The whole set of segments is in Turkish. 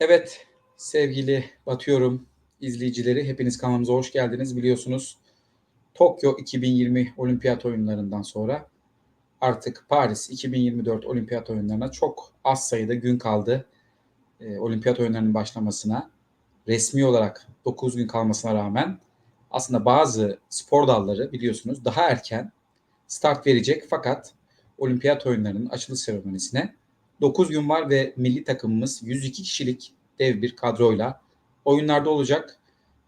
Evet sevgili Batıyorum izleyicileri hepiniz kanalımıza hoş geldiniz. Biliyorsunuz Tokyo 2020 Olimpiyat oyunlarından sonra artık Paris 2024 Olimpiyat oyunlarına çok az sayıda gün kaldı. E, Olimpiyat oyunlarının başlamasına resmi olarak 9 gün kalmasına rağmen aslında bazı spor dalları biliyorsunuz daha erken start verecek fakat Olimpiyat oyunlarının açılış seremonisine 9 gün var ve milli takımımız 102 kişilik dev bir kadroyla oyunlarda olacak.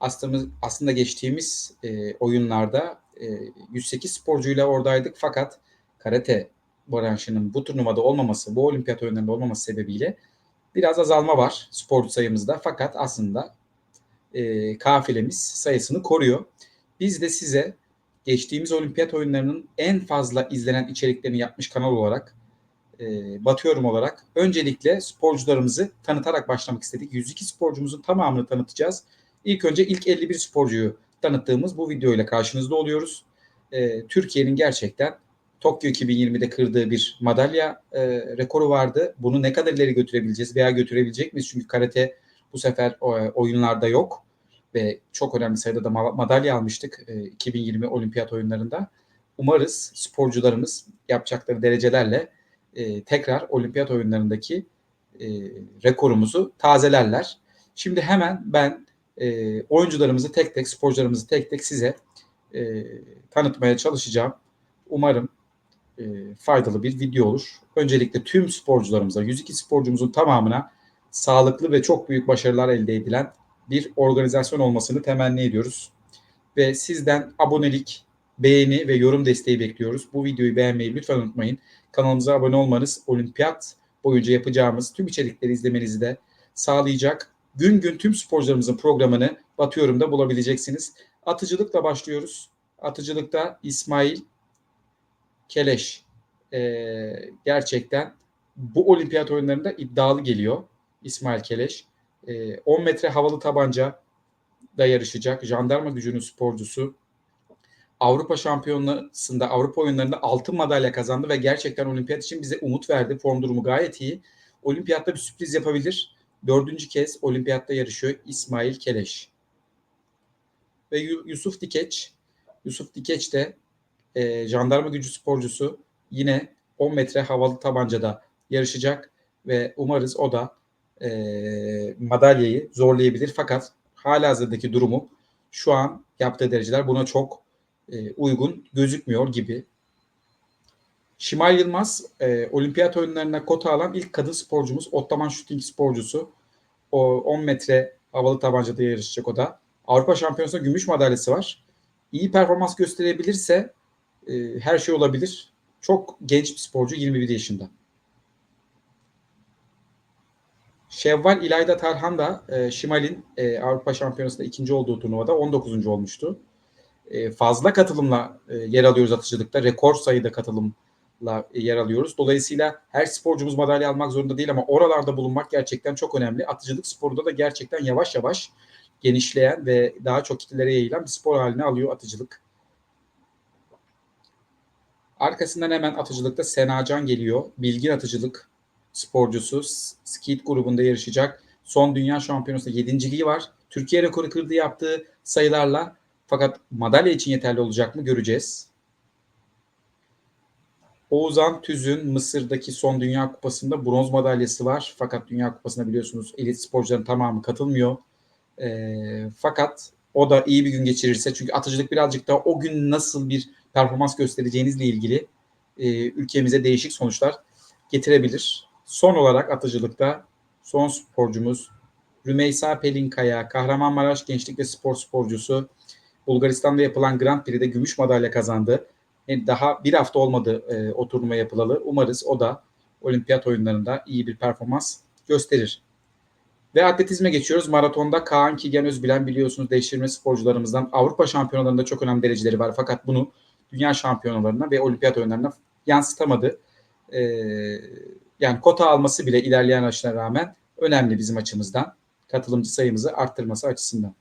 Aslında, aslında geçtiğimiz e, oyunlarda e, 108 sporcuyla oradaydık fakat karate branşının bu turnuvada olmaması, bu olimpiyat oyunlarında olmaması sebebiyle biraz azalma var sporcu sayımızda. Fakat aslında e, kafilemiz sayısını koruyor. Biz de size geçtiğimiz olimpiyat oyunlarının en fazla izlenen içeriklerini yapmış kanal olarak e, batıyorum olarak öncelikle sporcularımızı tanıtarak başlamak istedik. 102 sporcumuzun tamamını tanıtacağız. İlk önce ilk 51 sporcuyu tanıttığımız bu video ile karşınızda oluyoruz. E, Türkiye'nin gerçekten Tokyo 2020'de kırdığı bir madalya e, rekoru vardı. Bunu ne kadar ileri götürebileceğiz veya götürebilecek miyiz? Çünkü karate bu sefer e, oyunlarda yok ve çok önemli sayıda da madalya almıştık e, 2020 olimpiyat oyunlarında. Umarız sporcularımız yapacakları derecelerle e, tekrar olimpiyat oyunlarındaki e, rekorumuzu tazelerler. Şimdi hemen ben e, oyuncularımızı tek tek, sporcularımızı tek tek size e, tanıtmaya çalışacağım. Umarım e, faydalı bir video olur. Öncelikle tüm sporcularımıza, 102 sporcumuzun tamamına sağlıklı ve çok büyük başarılar elde edilen bir organizasyon olmasını temenni ediyoruz. Ve sizden abonelik, beğeni ve yorum desteği bekliyoruz. Bu videoyu beğenmeyi lütfen unutmayın. Kanalımıza abone olmanız olimpiyat boyunca yapacağımız tüm içerikleri izlemenizi de sağlayacak. Gün gün tüm sporcularımızın programını Batıyorum'da bulabileceksiniz. Atıcılıkla başlıyoruz. Atıcılıkta İsmail Keleş ee, gerçekten bu olimpiyat oyunlarında iddialı geliyor İsmail Keleş. E, 10 metre havalı tabanca da yarışacak. Jandarma gücünün sporcusu. Avrupa Şampiyonası'nda, Avrupa oyunlarında altın madalya kazandı ve gerçekten olimpiyat için bize umut verdi. Form durumu gayet iyi. Olimpiyatta bir sürpriz yapabilir. Dördüncü kez olimpiyatta yarışıyor İsmail Keleş. Ve Yusuf Dikeç. Yusuf Dikeç de e, jandarma gücü sporcusu. Yine 10 metre havalı tabancada yarışacak ve umarız o da e, madalyayı zorlayabilir. Fakat hala hazırdaki durumu şu an yaptığı dereceler buna çok e, uygun gözükmüyor gibi. Şimal Yılmaz e, olimpiyat oyunlarına kota alan ilk kadın sporcumuz. Ottoman shooting sporcusu. O 10 metre havalı tabancada yarışacak o da. Avrupa Şampiyonası'nda gümüş madalyası var. İyi performans gösterebilirse e, her şey olabilir. Çok genç bir sporcu 21 yaşında. Şevval İlayda Tarhan da e, Şimal'in e, Avrupa Şampiyonası'nda ikinci olduğu turnuvada 19. olmuştu. E, fazla katılımla e, yer alıyoruz atıcılıkta. Rekor sayıda katılımla e, yer alıyoruz. Dolayısıyla her sporcumuz madalya almak zorunda değil ama oralarda bulunmak gerçekten çok önemli. Atıcılık sporunda da gerçekten yavaş yavaş genişleyen ve daha çok kitlelere yayılan bir spor haline alıyor atıcılık. Arkasından hemen atıcılıkta Senacan geliyor. Bilgin atıcılık sporcusu. Skeet grubunda yarışacak. Son dünya şampiyonasında yedinciliği var. Türkiye rekoru kırdı yaptığı sayılarla fakat madalya için yeterli olacak mı göreceğiz. Oğuzhan Tüz'ün Mısır'daki son Dünya Kupası'nda bronz madalyası var. Fakat Dünya Kupası'na biliyorsunuz elit sporcuların tamamı katılmıyor. E, fakat o da iyi bir gün geçirirse çünkü atıcılık birazcık da o gün nasıl bir performans göstereceğinizle ilgili e, ülkemize değişik sonuçlar getirebilir. Son olarak atıcılıkta son sporcumuz Rümeysa Pelinkaya, Kahramanmaraş Gençlik ve Spor sporcusu. Bulgaristan'da yapılan Grand Prix'de gümüş madalya kazandı. Yani daha bir hafta olmadı e, o turnuva yapılalı. Umarız o da olimpiyat oyunlarında iyi bir performans gösterir. Ve atletizme geçiyoruz. Maratonda Kaan Kigen Özbilen biliyorsunuz değiştirme sporcularımızdan Avrupa şampiyonalarında çok önemli dereceleri var. Fakat bunu dünya şampiyonalarına ve olimpiyat oyunlarına yansıtamadı. Ee, yani kota alması bile ilerleyen yaşlara rağmen önemli bizim açımızdan. Katılımcı sayımızı arttırması açısından.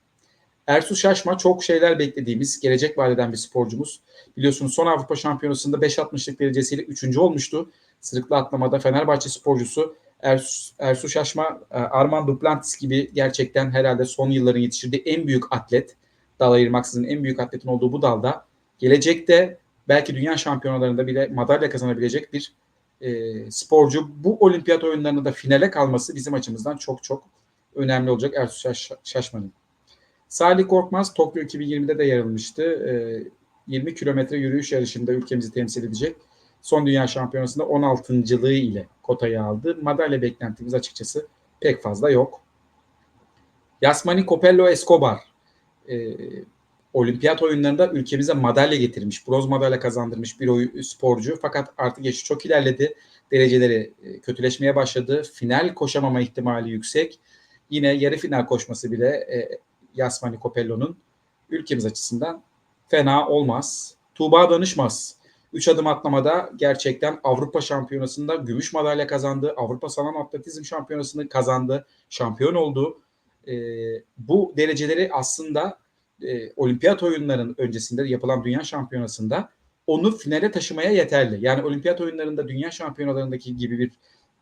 Ersu Şaşma çok şeyler beklediğimiz, gelecek vadeden bir sporcumuz. Biliyorsunuz son Avrupa Şampiyonası'nda 5.60'lık derecesiyle 3. olmuştu. Sırıklı atlamada Fenerbahçe sporcusu Ersu, Ersu Şaşma, e, Armand Duplantis gibi gerçekten herhalde son yılların yetiştirdiği en büyük atlet, dal ayırmaksızın en büyük atletin olduğu bu dalda gelecekte belki dünya şampiyonalarında bile madalya kazanabilecek bir e, sporcu. Bu olimpiyat oyunlarında da finale kalması bizim açımızdan çok çok önemli olacak Ersu Şaş, Şaşman'ın. Salih Korkmaz Tokyo 2020'de de yer almıştı. E, 20 kilometre yürüyüş yarışında ülkemizi temsil edecek. Son Dünya Şampiyonası'nda 16.lığı ile kotayı aldı. Madalya beklentimiz açıkçası pek fazla yok. Yasmani Copello Escobar e, olimpiyat oyunlarında ülkemize madalya getirmiş, bronz madalya kazandırmış bir oy, sporcu. Fakat artık yaşı çok ilerledi. Dereceleri e, kötüleşmeye başladı. Final koşamama ihtimali yüksek. Yine yarı final koşması bile e, Yasmani Copello'nun ülkemiz açısından fena olmaz. Tuğba Danışmaz 3 adım atlamada gerçekten Avrupa Şampiyonası'nda gümüş madalya kazandı. Avrupa Salon Atletizm Şampiyonası'nı kazandı. Şampiyon oldu. E, bu dereceleri aslında e, olimpiyat oyunlarının öncesinde yapılan dünya şampiyonasında onu finale taşımaya yeterli. Yani olimpiyat oyunlarında dünya şampiyonalarındaki gibi bir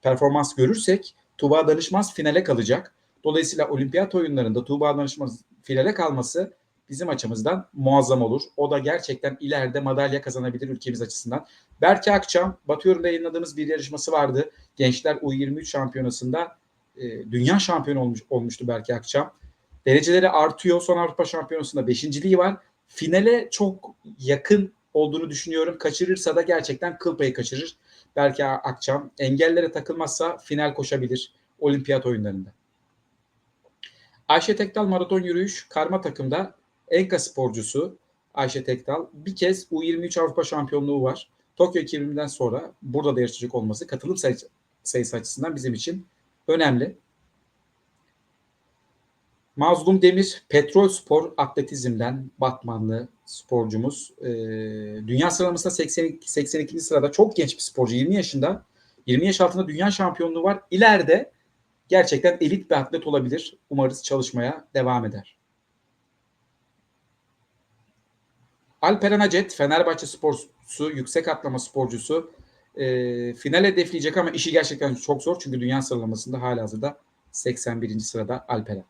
performans görürsek Tuğba Danışmaz finale kalacak. Dolayısıyla olimpiyat oyunlarında Tuğba Danışmaz finale kalması bizim açımızdan muazzam olur. O da gerçekten ileride madalya kazanabilir ülkemiz açısından. Berke Akçam, Batıyorum'da yayınladığımız bir yarışması vardı. Gençler U23 şampiyonasında e, dünya şampiyonu olmuş, olmuştu Berke Akçam. Dereceleri artıyor. Son Avrupa Şampiyonası'nda beşinciliği var. Finale çok yakın olduğunu düşünüyorum. Kaçırırsa da gerçekten kıl payı kaçırır. Belki Akçam engellere takılmazsa final koşabilir olimpiyat oyunlarında. Ayşe Tekdal maraton yürüyüş karma takımda Enka sporcusu Ayşe Tekdal bir kez U23 Avrupa şampiyonluğu var. Tokyo 2020'den sonra burada da yarışacak olması katılım sayısı açısından bizim için önemli. Mazlum Demir, Petrol Spor Atletizm'den Batmanlı sporcumuz. E, dünya sıralamasında 82, 82. sırada çok genç bir sporcu. 20 yaşında. 20 yaş altında dünya şampiyonluğu var. İleride gerçekten elit bir atlet olabilir. Umarız çalışmaya devam eder. Alperen Acet, Fenerbahçe sporcusu, yüksek atlama sporcusu. E, final hedefleyecek ama işi gerçekten çok zor. Çünkü dünya sıralamasında hala hazırda 81. sırada Alperen.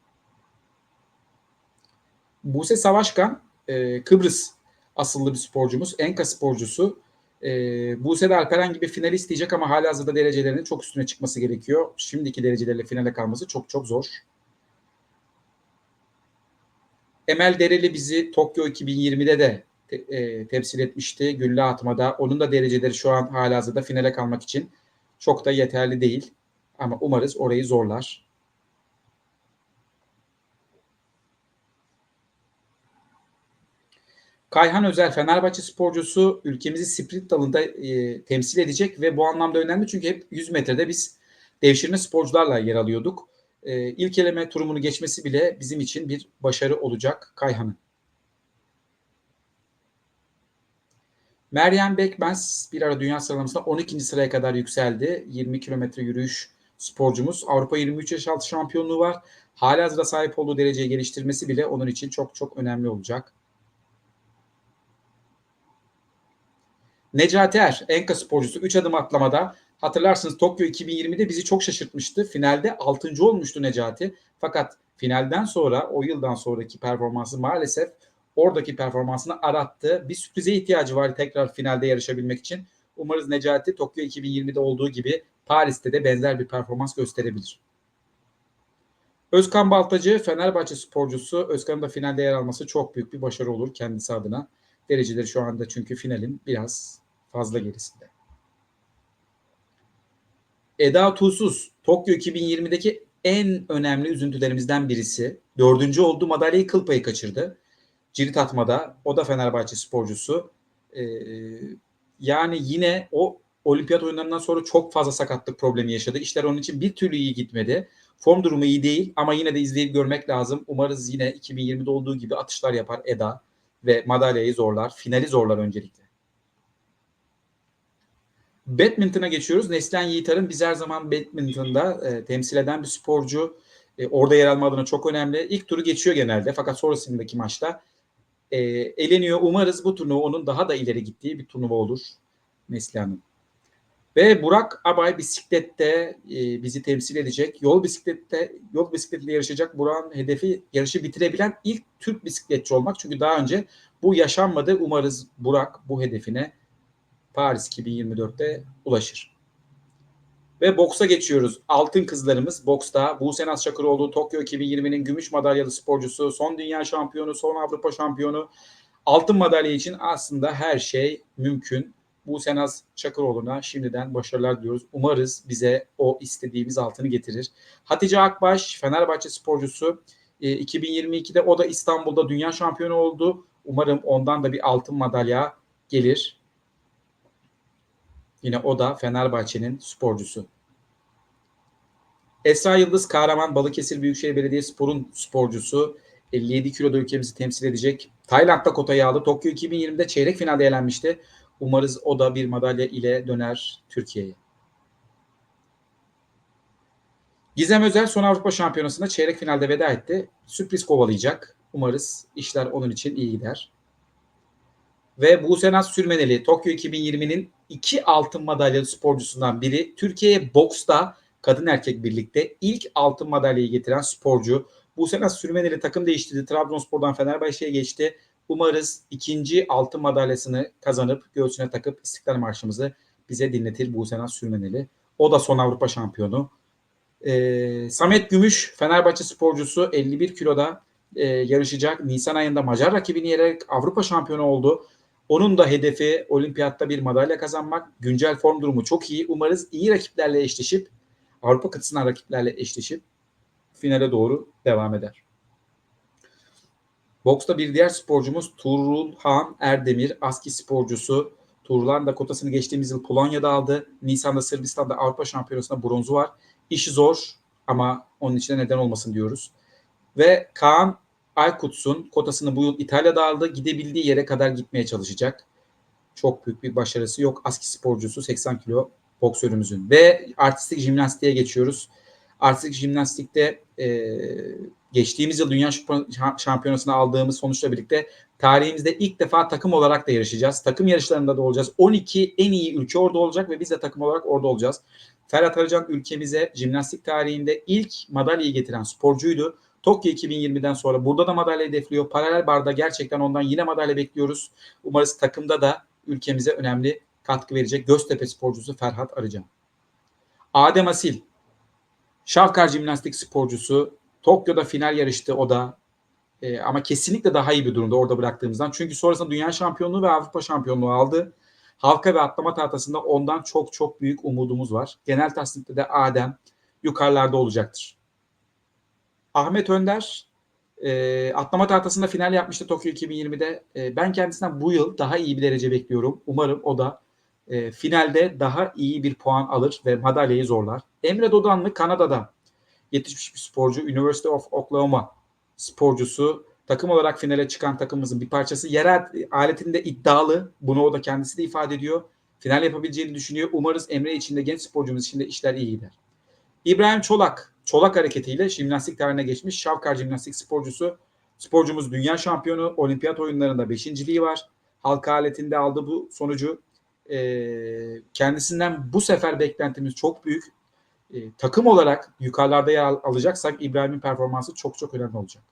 Buse Savaşkan e, Kıbrıs asıllı bir sporcumuz. Enka sporcusu. E, Buse de Alperen gibi final isteyecek ama hala hazırda derecelerinin çok üstüne çıkması gerekiyor. Şimdiki derecelerle finale kalması çok çok zor. Emel Dereli bizi Tokyo 2020'de de te, e, temsil etmişti gülle atmada. Onun da dereceleri şu an hala hazırda finale kalmak için çok da yeterli değil. Ama umarız orayı zorlar. Kayhan Özel Fenerbahçe sporcusu ülkemizi sprint dalında e, temsil edecek ve bu anlamda önemli çünkü hep 100 metrede biz devşirme sporcularla yer alıyorduk. E, ilk eleme turumunu geçmesi bile bizim için bir başarı olacak Kayhan'ın. Meryem Bekmez bir ara dünya sıralamasında 12. sıraya kadar yükseldi. 20 kilometre yürüyüş sporcumuz. Avrupa 23 yaş altı şampiyonluğu var. Hala hazırda sahip olduğu dereceye geliştirmesi bile onun için çok çok önemli olacak. Necati Er, Enka sporcusu 3 adım atlamada hatırlarsınız Tokyo 2020'de bizi çok şaşırtmıştı. Finalde 6. olmuştu Necati. Fakat finalden sonra o yıldan sonraki performansı maalesef oradaki performansını arattı. Bir sürprize ihtiyacı var tekrar finalde yarışabilmek için. Umarız Necati Tokyo 2020'de olduğu gibi Paris'te de benzer bir performans gösterebilir. Özkan Baltacı Fenerbahçe sporcusu. Özkan'ın da finalde yer alması çok büyük bir başarı olur kendisi adına. Dereceleri şu anda çünkü finalin biraz fazla gerisinde. Eda Tuğsuz, Tokyo 2020'deki en önemli üzüntülerimizden birisi. Dördüncü oldu, madalyayı kıl payı kaçırdı. Cirit atmada, o da Fenerbahçe sporcusu. Ee, yani yine o olimpiyat oyunlarından sonra çok fazla sakatlık problemi yaşadı. İşler onun için bir türlü iyi gitmedi. Form durumu iyi değil ama yine de izleyip görmek lazım. Umarız yine 2020'de olduğu gibi atışlar yapar Eda ve madalyayı zorlar. Finali zorlar öncelikle. Badminton'a geçiyoruz. Neslihan Yiğitar'ın biz her zaman badminton'da e, temsil eden bir sporcu. E, orada yer alma adına çok önemli. İlk turu geçiyor genelde fakat sonrasındaki maçta e, eleniyor. Umarız bu turnuva onun daha da ileri gittiği bir turnuva olur Neslihan'ın. Ve Burak Abay bisiklette e, bizi temsil edecek. Yol bisiklette yol bisikletle yarışacak. Burak'ın hedefi yarışı bitirebilen ilk Türk bisikletçi olmak. Çünkü daha önce bu yaşanmadı. Umarız Burak bu hedefine Paris 2024'te ulaşır. Ve boksa geçiyoruz. Altın kızlarımız boksta. Buse Naz Çakıroğlu Tokyo 2020'nin gümüş madalyalı sporcusu, son dünya şampiyonu, son Avrupa şampiyonu. Altın madalya için aslında her şey mümkün. Buse Naz Çakıroğlu'na şimdiden başarılar diliyoruz. Umarız bize o istediğimiz altını getirir. Hatice Akbaş Fenerbahçe sporcusu 2022'de o da İstanbul'da dünya şampiyonu oldu. Umarım ondan da bir altın madalya gelir. Yine o da Fenerbahçe'nin sporcusu. Esra Yıldız Kahraman Balıkesir Büyükşehir Belediyespor'un sporcusu. 57 kiloda ülkemizi temsil edecek. Tayland'da kotayı aldı. Tokyo 2020'de çeyrek finalde elenmişti. Umarız o da bir madalya ile döner Türkiye'ye. Gizem Özel son Avrupa Şampiyonası'nda çeyrek finalde veda etti. Sürpriz kovalayacak. Umarız işler onun için iyi gider. Ve Buse Naz Sürmeneli Tokyo 2020'nin iki altın madalyalı sporcusundan biri. Türkiye'ye boksta kadın erkek birlikte ilk altın madalyayı getiren sporcu. Buse Naz Sürmeneli takım değiştirdi. Trabzonspor'dan Fenerbahçe'ye geçti. Umarız ikinci altın madalyasını kazanıp göğsüne takıp İstiklal Marşımızı bize dinletir Buse Naz Sürmeneli. O da son Avrupa şampiyonu. Ee, Samet Gümüş Fenerbahçe sporcusu 51 kiloda e, yarışacak. Nisan ayında Macar rakibini yerek Avrupa şampiyonu oldu. Onun da hedefi olimpiyatta bir madalya kazanmak. Güncel form durumu çok iyi. Umarız iyi rakiplerle eşleşip Avrupa kıtasından rakiplerle eşleşip finale doğru devam eder. Boksta bir diğer sporcumuz Tuğrulhan Erdemir, aski sporcusu. Tuğrulhan da kotasını geçtiğimiz yıl Polonya'da aldı. Nisan'da Sırbistan'da Avrupa Şampiyonası'nda bronzu var. İşi zor ama onun için neden olmasın diyoruz. Ve Kaan Aykutsun kotasını bu yıl İtalya'da aldı. Gidebildiği yere kadar gitmeye çalışacak. Çok büyük bir başarısı yok. Aski sporcusu 80 kilo boksörümüzün. Ve artistik jimnastiğe geçiyoruz. Artistik jimnastikte e, geçtiğimiz yıl Dünya Şampiyonası'na aldığımız sonuçla birlikte tarihimizde ilk defa takım olarak da yarışacağız. Takım yarışlarında da olacağız. 12 en iyi ülke orada olacak ve biz de takım olarak orada olacağız. Ferhat Arıcan ülkemize jimnastik tarihinde ilk madalyayı getiren sporcuydu. Tokyo 2020'den sonra burada da madalya hedefliyor. Paralel barda gerçekten ondan yine madalya bekliyoruz. Umarız takımda da ülkemize önemli katkı verecek Göztepe sporcusu Ferhat Arıcan. Adem Asil, Şavkar jimnastik sporcusu. Tokyo'da final yarıştı o da. E, ama kesinlikle daha iyi bir durumda orada bıraktığımızdan. Çünkü sonrasında dünya şampiyonluğu ve Avrupa şampiyonluğu aldı. Halka ve atlama tahtasında ondan çok çok büyük umudumuz var. Genel tasnifte de Adem yukarılarda olacaktır. Ahmet Önder e, atlama tahtasında final yapmıştı Tokyo 2020'de. E, ben kendisinden bu yıl daha iyi bir derece bekliyorum. Umarım o da e, finalde daha iyi bir puan alır ve madalyayı zorlar. Emre Dodanlı Kanada'da yetişmiş bir sporcu. University of Oklahoma sporcusu. Takım olarak finale çıkan takımımızın bir parçası. Yerel aletinde iddialı. Bunu o da kendisi de ifade ediyor. Final yapabileceğini düşünüyor. Umarız Emre için de genç sporcumuz için de işler iyi gider. İbrahim Çolak, Çolak hareketiyle jimnastik tarihine geçmiş Şavkar jimnastik sporcusu. Sporcumuz dünya şampiyonu, olimpiyat oyunlarında beşinciliği var. Halka aletinde aldığı bu sonucu e, kendisinden bu sefer beklentimiz çok büyük. E, takım olarak yukarılarda yer alacaksak İbrahim'in performansı çok çok önemli olacak.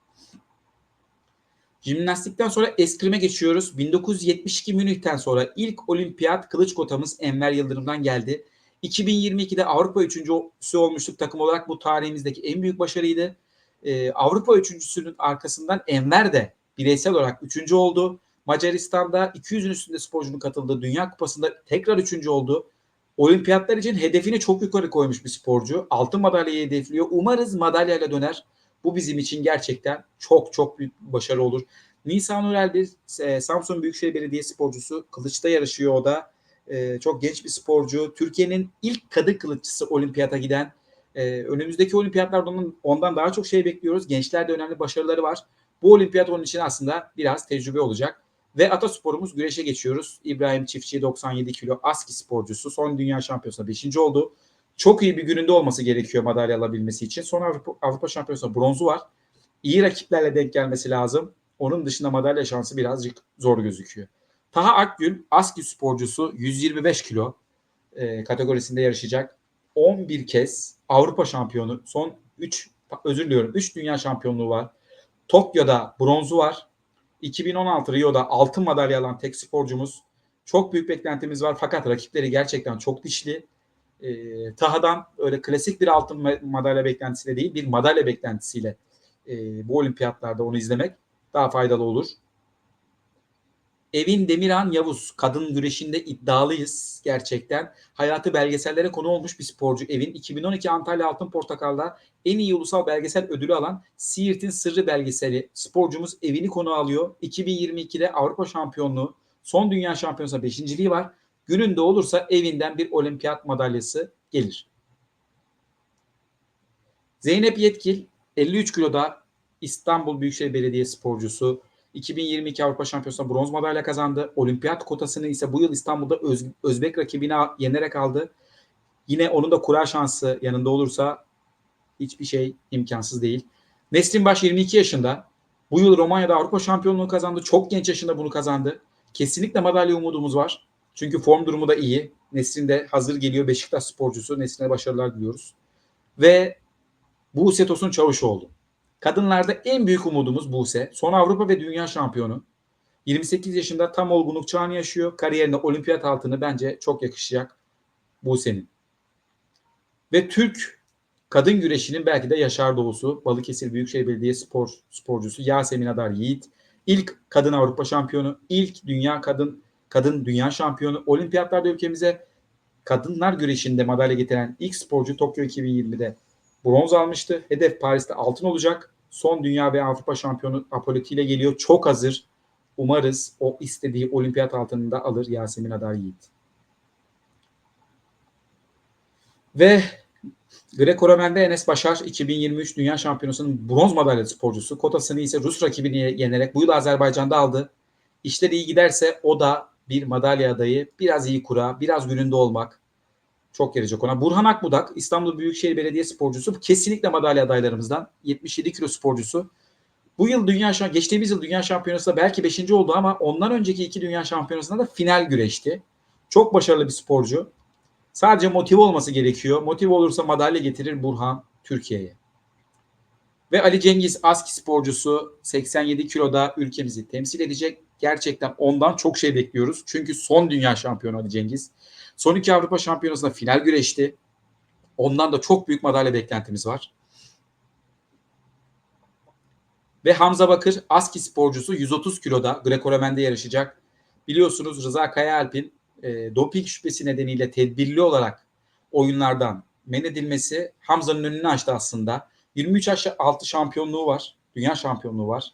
Jimnastikten sonra eskrime geçiyoruz. 1972 Münih'ten sonra ilk olimpiyat kılıç kotamız Enver Yıldırım'dan geldi. 2022'de Avrupa üçüncüsü olmuştuk takım olarak. Bu tarihimizdeki en büyük başarıydı. Ee, Avrupa üçüncüsünün arkasından Enver de bireysel olarak üçüncü oldu. Macaristan'da 200'ün üstünde sporcunun katıldığı Dünya Kupası'nda tekrar üçüncü oldu. Olimpiyatlar için hedefini çok yukarı koymuş bir sporcu. Altın madalyayı hedefliyor. Umarız madalyayla döner. Bu bizim için gerçekten çok çok büyük başarı olur. Nisan Urel bir e, Samsun Büyükşehir Belediye sporcusu. Kılıçta yarışıyor o da. E, çok genç bir sporcu. Türkiye'nin ilk kadın kılıççısı olimpiyata giden. E, önümüzdeki olimpiyatlarda onun, ondan daha çok şey bekliyoruz. Gençlerde önemli başarıları var. Bu olimpiyat onun için aslında biraz tecrübe olacak. Ve atasporumuz güreşe geçiyoruz. İbrahim Çiftçi 97 kilo aski sporcusu. Son dünya şampiyonasında 5. oldu. Çok iyi bir gününde olması gerekiyor madalya alabilmesi için. Son Avrupa, Avrupa şampiyonasında bronzu var. İyi rakiplerle denk gelmesi lazım. Onun dışında madalya şansı birazcık zor gözüküyor. Taha Akgül aski sporcusu 125 kilo. e, kategorisinde yarışacak. 11 kez Avrupa şampiyonu. Son 3 özür diliyorum 3 dünya şampiyonluğu var. Tokyo'da bronzu var. 2016 Rio'da altın madalya alan tek sporcumuz. Çok büyük beklentimiz var fakat rakipleri gerçekten çok dişli. E, Taha'dan öyle klasik bir altın madalya beklentisiyle değil bir madalya beklentisiyle e, bu olimpiyatlarda onu izlemek daha faydalı olur. Evin Demirhan Yavuz kadın güreşinde iddialıyız gerçekten. Hayatı belgesellere konu olmuş bir sporcu Evin. 2012 Antalya Altın Portakal'da en iyi ulusal belgesel ödülü alan Siirt'in Sırrı belgeseli sporcumuz Evin'i konu alıyor. 2022'de Avrupa şampiyonluğu, son dünya şampiyonası beşinciliği var. Gününde olursa evinden bir olimpiyat madalyası gelir. Zeynep Yetkil 53 kiloda İstanbul Büyükşehir Belediye sporcusu. 2022 Avrupa Şampiyonası'nda bronz madalya kazandı. Olimpiyat kotasını ise bu yıl İstanbul'da Öz, Özbek rakibine yenerek aldı. Yine onun da kura şansı yanında olursa hiçbir şey imkansız değil. Nesrin Baş 22 yaşında. Bu yıl Romanya'da Avrupa şampiyonluğu kazandı. Çok genç yaşında bunu kazandı. Kesinlikle madalya umudumuz var. Çünkü form durumu da iyi. Nesrin de hazır geliyor Beşiktaş sporcusu. Nesrin'e başarılar diliyoruz. Ve Buse Tosun Çavuşoğlu. Kadınlarda en büyük umudumuz Buse. Son Avrupa ve Dünya şampiyonu. 28 yaşında tam olgunluk çağını yaşıyor. Kariyerine olimpiyat altını bence çok yakışacak Buse'nin. Ve Türk kadın güreşinin belki de Yaşar Doğusu, Balıkesir Büyükşehir Belediye spor sporcusu Yasemin Adar Yiğit. İlk kadın Avrupa şampiyonu, ilk dünya kadın kadın dünya şampiyonu. Olimpiyatlarda ülkemize kadınlar güreşinde madalya getiren ilk sporcu Tokyo 2020'de bronz almıştı. Hedef Paris'te altın olacak. Son dünya ve Avrupa şampiyonu Apoleti ile geliyor. Çok hazır. Umarız o istediği olimpiyat altını da alır Yasemin Adar Yiğit. Ve Greco-Romen'de Enes Başar 2023 Dünya Şampiyonası'nın bronz madalya sporcusu. Kotasını ise Rus rakibini yenerek bu yıl Azerbaycan'da aldı. İşleri iyi giderse o da bir madalya adayı. Biraz iyi kura, biraz gününde olmak çok gelecek ona. Burhan Akbudak İstanbul Büyükşehir Belediye sporcusu. Kesinlikle madalya adaylarımızdan. 77 kilo sporcusu. Bu yıl dünya geçtiğimiz yıl dünya şampiyonasında belki 5. oldu ama ondan önceki iki dünya şampiyonasında da final güreşti. Çok başarılı bir sporcu. Sadece motive olması gerekiyor. Motive olursa madalya getirir Burhan Türkiye'ye. Ve Ali Cengiz Aski sporcusu 87 kiloda ülkemizi temsil edecek. Gerçekten ondan çok şey bekliyoruz. Çünkü son dünya şampiyonu Ali Cengiz. Son iki Avrupa Şampiyonası'nda final güreşti. Ondan da çok büyük madalya beklentimiz var. Ve Hamza Bakır Aski sporcusu 130 kiloda Greco-Romen'de yarışacak. Biliyorsunuz Rıza Kayaalp'in e, doping şüphesi nedeniyle tedbirli olarak oyunlardan men edilmesi Hamza'nın önünü açtı aslında. 23 yaş altı şampiyonluğu var. Dünya şampiyonluğu var.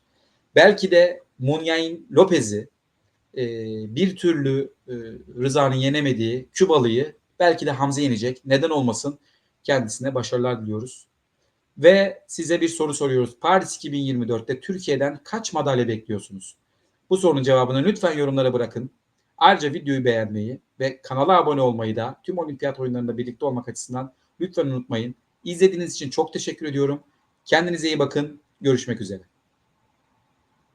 Belki de Munyain Lopez'i e, bir türlü e, Rıza'nın yenemediği Kübalı'yı belki de Hamza yenecek. Neden olmasın? Kendisine başarılar diliyoruz. Ve size bir soru soruyoruz. Paris 2024'te Türkiye'den kaç madalya bekliyorsunuz? Bu sorunun cevabını lütfen yorumlara bırakın. Ayrıca videoyu beğenmeyi ve kanala abone olmayı da tüm olimpiyat oyunlarında birlikte olmak açısından lütfen unutmayın. İzlediğiniz için çok teşekkür ediyorum. Kendinize iyi bakın. Görüşmek üzere.